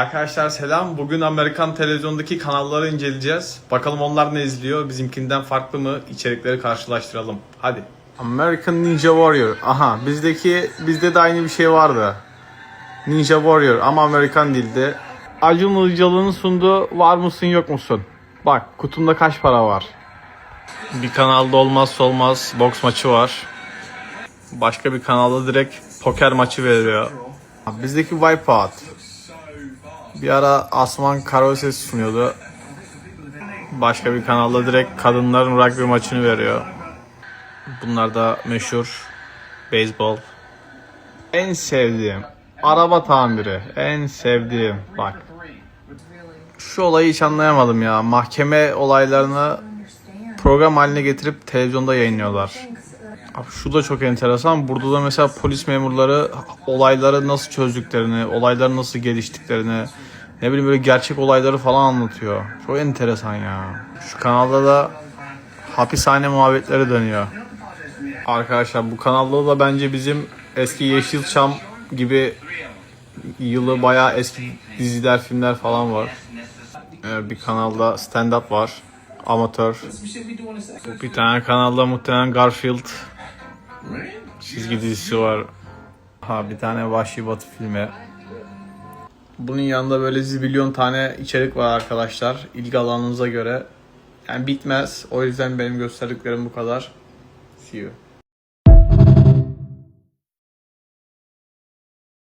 Arkadaşlar selam. Bugün Amerikan televizyondaki kanalları inceleyeceğiz. Bakalım onlar ne izliyor? Bizimkinden farklı mı? İçerikleri karşılaştıralım. Hadi. American Ninja Warrior. Aha bizdeki bizde de aynı bir şey vardı. Ninja Warrior ama Amerikan dilde. Acun Ilıcalı'nın sunduğu Var mısın yok musun? Bak kutumda kaç para var? Bir kanalda olmazsa olmaz boks maçı var. Başka bir kanalda direkt poker maçı veriyor. Bizdeki Wipeout. Bir ara Asman Karaöses sunuyordu. Başka bir kanalda direkt kadınların rugby maçını veriyor. Bunlar da meşhur beyzbol. En sevdiğim araba tamiri. En sevdiğim bak. Şu olayı hiç anlayamadım ya. Mahkeme olaylarını program haline getirip televizyonda yayınlıyorlar. Abi şu da çok enteresan. Burada da mesela polis memurları olayları nasıl çözdüklerini, olayların nasıl geliştiklerini, ne bileyim böyle gerçek olayları falan anlatıyor. Çok enteresan ya. Şu kanalda da hapishane muhabbetleri dönüyor. Arkadaşlar bu kanalda da bence bizim eski Yeşilçam gibi yılı bayağı eski diziler, filmler falan var. Ee, bir kanalda stand up var. Amatör. Bir tane kanalda muhtemelen Garfield çizgi dizisi var. Ha bir tane Vahşi Batı filmi. Bunun yanında böyle zibilyon tane içerik var arkadaşlar. İlgi alanınıza göre. Yani bitmez. O yüzden benim gösterdiklerim bu kadar. See you.